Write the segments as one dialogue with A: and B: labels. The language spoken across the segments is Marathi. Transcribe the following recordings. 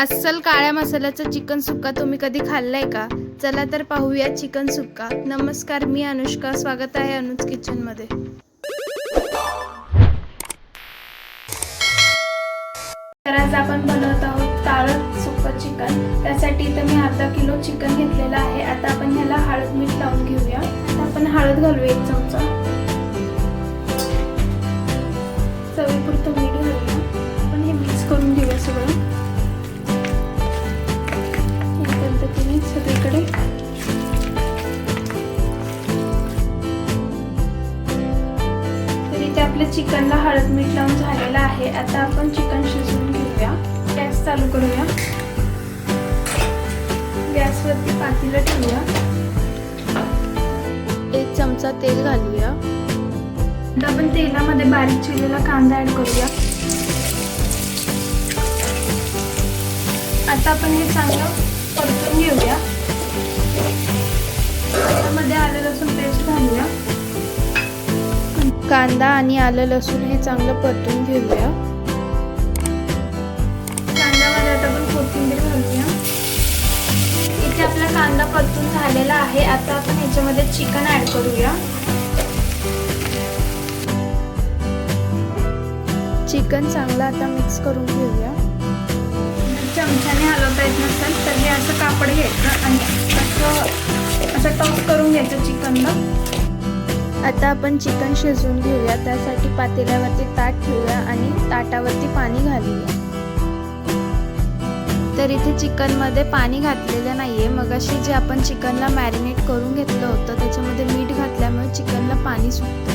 A: अस्सल काळ्या मसाल्याचं चिकन सुक्का तुम्ही कधी खाल्लाय का? चला तर पाहूया चिकन सुक्का. नमस्कार मी अनुष्का. स्वागत आहे अनुज किचनमध्ये तर आज आपण बनवत आहोत ताळत सुक्क चिकन. त्यासाठी इथं मी अर्धा किलो चिकन घेतलेलं आहे. आता आपण ह्याला हळद मीठ लावून घेऊया. आपण हळद घालूया एक चमचा. चवीपुरतं चिकनला हळद मीठ लावून झालेलं आहे. आता आपण चिकन शिजवून घेऊया. गॅस चालू करूया. गॅसवरती पातीला ठेवूया. एक चमचा तेल घालूया. आता आपण तेलामध्ये बारीक चिरलेला कांदा ऍड करूया. आता आपण हे चांगलं परतून घेऊया. कांदा आणि आलं लसूण हे चांगलं परतून घेऊया. कांद्यामध्ये आता आपण कोथिंबीर घालूया. इथे आपला कांदा परतून झालेला आहे. आता आपण ह्याच्यामध्ये चिकन ऍड करूया. चिकन चांगलं आता मिक्स करून घेऊया. चमच्याने हलवता येत नसेल तर हे असं कापड घ्यायचं आणि असं असं टॉप करून घ्यायचं चिकनला. आता आपण चिकन शिजवून घेऊया. त्यासाठी पातेल्यावरती ताट ठेवूया आणि ताटावरती पाणी घालूया. तर इथे चिकनमध्ये पाणी घातलेलं नाहीये. मग अशी जे आपण चिकनला मॅरिनेट करून घेतलं होतं त्याच्यामध्ये मीठ घातल्यामुळे चिकनला पाणी सुटतं.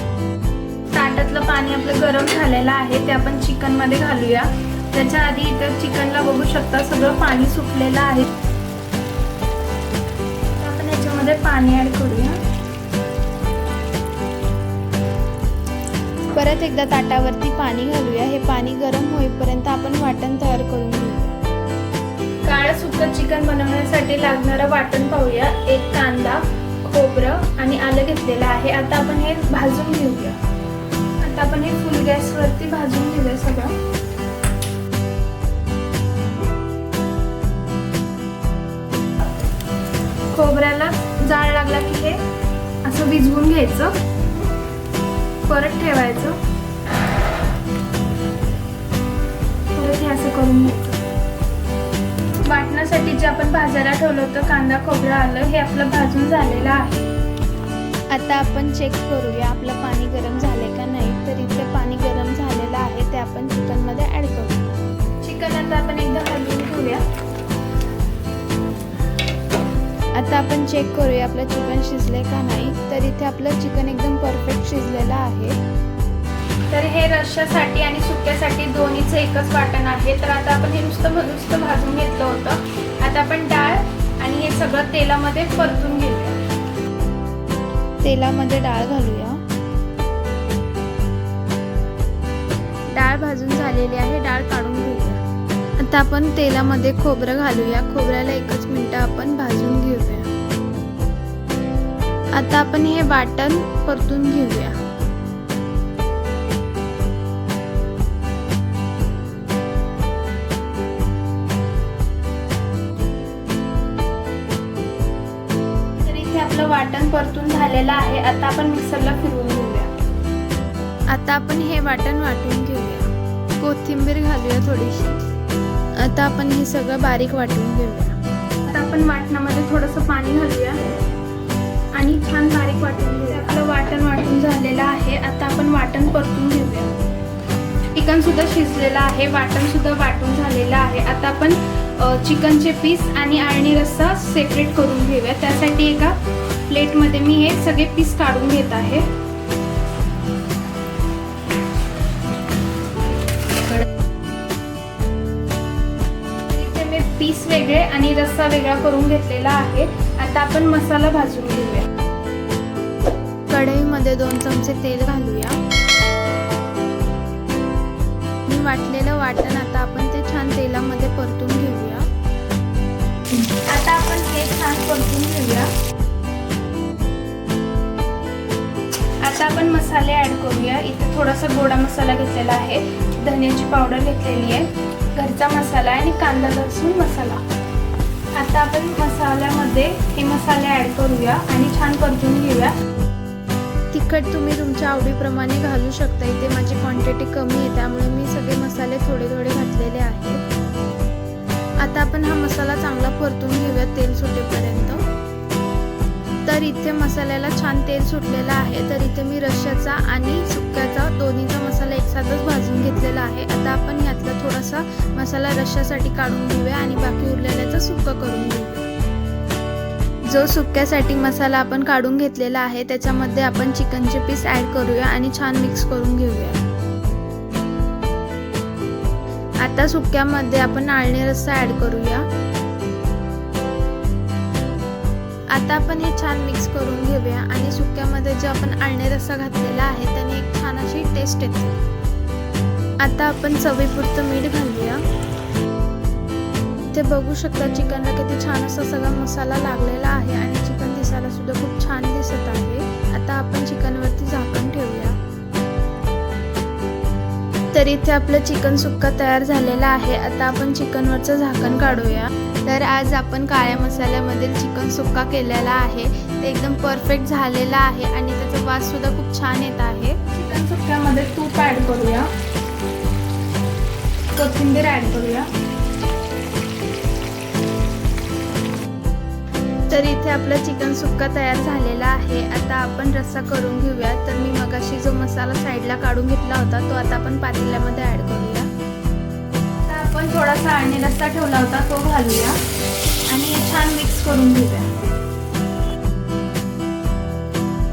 A: ताटातलं पाणी आपलं गरम झालेलं आहे ते आपण चिकनमध्ये घालूया. त्याच्या आधी इथं चिकनला बघू शकता सगळं पाणी सुटलेलं आहे. आपण याच्यामध्ये पाणी ॲड करूया. परत एकदा ताटावरती पाणी घालूया. हे पाणी गरम होईपर्यंत आपण वाटण तयार करून घेऊया काळं सुकं चिकन बनवण्यासाठी लागणारं वाटण पाहूया. एक कांदा खोबरं आणि आलं घेतलेलं आहे. आता आपण हे भाजून घेऊया. आता आपण हे फुल गॅसवरती भाजून घेऊया सगळं. खोबऱ्याला जाळ लागला की हे असं भिजवून घ्यायचं. परत ठेवायचं. परत हे असं करून घ्यायचं. वाटण्यासाठी जे आपण भाजायला ठेवलं होतं कांदा खोबरं आलं हे आपलं भाजून झालेलं आहे. आता आपण चेक करूया आपलं पाणी गरम झालं चेक करूया आपलं चिकन शिजले का नाही. तर इथे आपलं चिकन एकदम परफेक्ट शिजलेलं आहे. तर हे रश्यासाठी आणि सुक्यासाठी दोन्हीचं एकच वाटण आहे. तर आता आपण हे नुसतं नुसतं भाजून घेतलं होतं. आता आपण डाळ आणि हे सगळं तेलामध्ये परतून घेऊया. तेलामध्ये डाळ घालूया. डाळ भाजून झालेली आहे. डाळ काढून घेऊया. आता आपण तेलामध्ये खोबरं घालूया. खोबऱ्याला एकच मिनटं आपण भाजून घेऊया. आता आपण हे वाटण परतून घेऊया. तर इथे आपलं वाटण परतून झालेलं आहे. आता आपण मिक्सरला फिरवून घेऊया. आता आपण हे वाटण वाटून घेऊया. कोथिंबीर घालूया थोडीशी. आता आपण हे सगळं बारीक वाटून घेऊया. आता आपण वाटणामध्ये थोडंसं पाणी घालूया. आणि छान बारीक वाटून घेऊया. आपलं वाटण वाटून झालेलं आहे. आता आपण वाटण परतून घेऊया. चिकन सुद्धा शिजलेलं आहे. वाटण सुद्धा वाटून झालेलं आहे. आता आपण चिकनचे पीस आणि आळणी रस्सा सेपरेट करून घेऊया. त्यासाठी एका प्लेटमध्ये मी हे सगळे पीस काढून घेत आहे. मी पीस वेगळे आणि रस्सा वेगळा करून घेतलेला आहे. आता आपण मसाला भाजून घेऊया. कढईमध्ये दोन चमचे तेल घालूया. मी वाटलेलं वाटण आता आपण ते छान तेलामध्ये परतून घेऊया. आता आपण हे छान परतून घेऊया. आता आपण मसाले ऍड करूया. इथे थोडासा गोडा मसाला घेतलेला आहे. धन्याची पावडर घेतलेली आहे. घरचा मसाला आणि कांदा लसूण मसाला. आता आपण मसाल्यामध्ये हे मसाले ॲड करूया आणि छान परतून घेऊया. तिखट तुम्ही तुमच्या आवडीप्रमाणे घालू शकता. इथे माझी क्वांटिटी कमी आहे त्यामुळे मी सगळे मसाले थोडे थोडे घातलेले आहेत. आता आपण हा मसाला चांगला परतून घेऊया तेल सुटेपर्यंत. तर इथे मसाल्याला छान तेल सुटलेलं आहे. तर इथे मी रश्याचा आणि सुक्याचा दोन्हीचा मसाला एकसाथच भाजून घेतलेला आहे. आता आपण यातला थोडासा मसाला रश्यासाठी काढून घेऊया आणि बाकी उरलेल्याचा सुक्का करून घेऊया. जो सुक्यासाठी मसाला आपण काढून घेतलेला आहे त्याच्यामध्ये आपण चिकनचे पीस ॲड करूया आणि छान मिक्स करून घेऊया. आता सुक्यामध्ये आपण आळणी रस्सा ॲड करूया. आता आपण हे छान मिक्स करून घेऊया आणि सुक्यामध्ये जे आपण आळणे रस्सा घातलेला आहे त्याने एक छान अशी टेस्ट येते. आता आपण चवीपुरतं मीठ घालूया. ते बघू शकता चिकनला किती छान असा सगळा मसाला लागलेला आहे आणि चिकन दिसायला सुद्धा खूप छान दिसत आहे. आता आपण चिकनवरती झाकण ठेवूया. तर इथे आपलं चिकन सुक्का तयार झालेला आहे. आता आपण चिकनवरचं झाकण काढूया. तर आज आपण काळ्या मसाल्यामधील चिकन सुक्का केलेला आहे. ते एकदम परफेक्ट झालेला आहे आणि त्याचा वास सुद्धा खूप छान येत आहे. चिकन सुक्क्यामध्ये तूप ॲड करूया. कोथिंबीर ॲड करूया. तर इथे आपलं चिकन सुक्का तयार झालेला आहे. आता आपण रस्सा करून घेऊया. तर मी मगाशी जो मसाला साईडला काढून घेतला होता तो आता आपण पातेल्यामध्ये ॲड करूया. आपण थोडासा आळणी रस्सा ठेवला होता तो घालूया. आणि छान मिक्स करून घेऊया.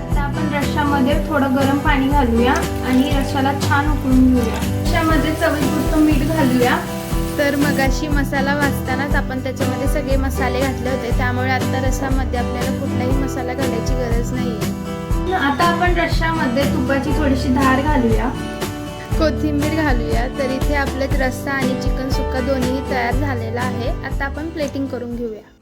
A: आता आपण रश्श्यामध्ये थोडं गरम पाणी घालूया आणि रश्श्याला छान उकळून घेऊया. रश्श्यामध्ये चवीपुरतं मीठ घालूया. तर मगाशी मसाला वाचतानाच आपण त्याच्यामध्ये सगळे मसाले घातले होते. त्यामुळे आता रसामध्ये आपल्याला कुठलाही मसाला घालायची गरज नाही आता आपण रश्श्यामध्ये तुपाची थोडीशी धार घालूया. कोथिंबीर घालूया. तर इथे आपलं रस्सा आणि चिकन सुक्का दोन्ही तयार झालेला आहे. आता आपण प्लेटिंग करून घेऊया.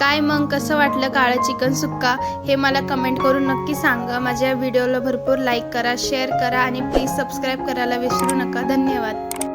A: काय मग कसं वाटलं काळं चिकन सुक्का हे मला कमेंट करून नक्की सांगा. माझ्या व्हिडिओला भरपूर लाईक करा शेअर करा आणि प्लीज सबस्क्राईब करायला विसरू नका. धन्यवाद.